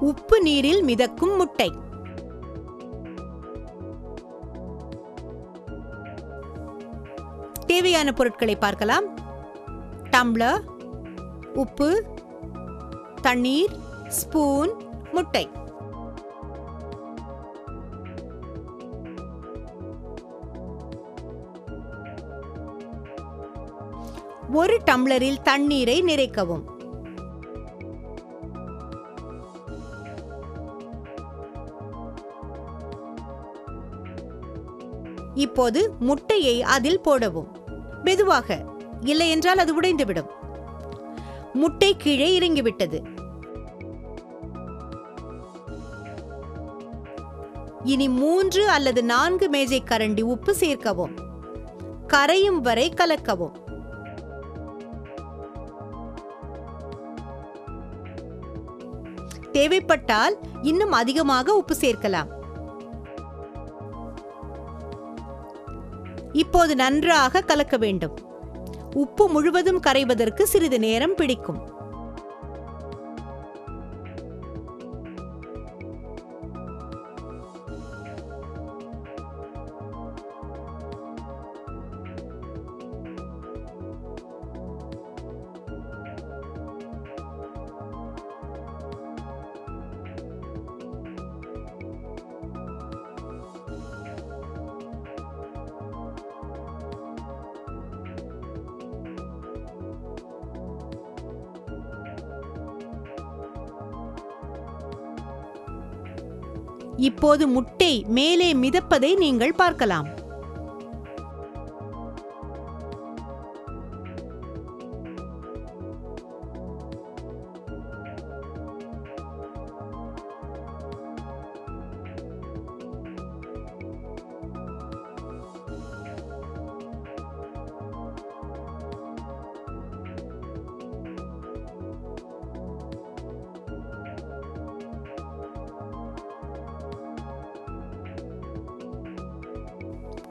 உப்பு நீரில் மிதக்கும் முட்டை. தேவையான பொருட்களை பார்க்கலாம். டம்ளர் உப்பு தண்ணீர் ஸ்பூன் முட்டை. ஒரு டம்ளரில் தண்ணீரை நிறைக்கவும். இப்போது முட்டையை அதில் போடவும். மெதுவாக இல்லையென்றால் அது உடைந்துவிடும். முட்டை கீழே இறங்கிவிட்டது. இனி மூன்று அல்லது நான்கு மேஜை கரண்டி உப்பு சேர்க்கவும். கரையும் வரை கலக்கவும். தேவைப்பட்டால் இன்னும் அதிகமாக உப்பு சேர்க்கலாம். இப்போது நன்றாக கலக்க வேண்டும். உப்பு முழுவதும் கரைவதற்கு சிறிது நேரம் பிடிக்கும். இப்போது முட்டை மேலே மிதப்பதை நீங்கள் பார்க்கலாம்.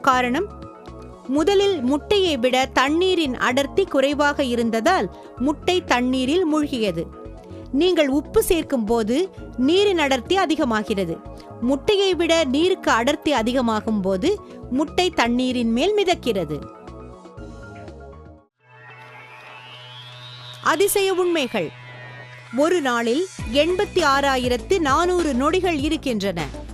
காரணம்? முதலில் முட்டையை விட தண்ணீரின் அடர்த்தி குறைவாக இருந்ததால் முட்டை தண்ணீரில் மூழ்கியது. நீங்கள் உப்பு சேர்க்கும் போது நீரின் அடர்த்தி அதிகமாகிறது. முட்டையை விட நீருக்கு அடர்த்தி அதிகமாகும் போது முட்டை தண்ணீரின் மேல் மிதக்கிறது. அதிசய உண்மைகள். ஒரு நாளில் எண்பத்தி ஆறாயிரத்து நானூறு நொடிகள் இருக்கின்றன.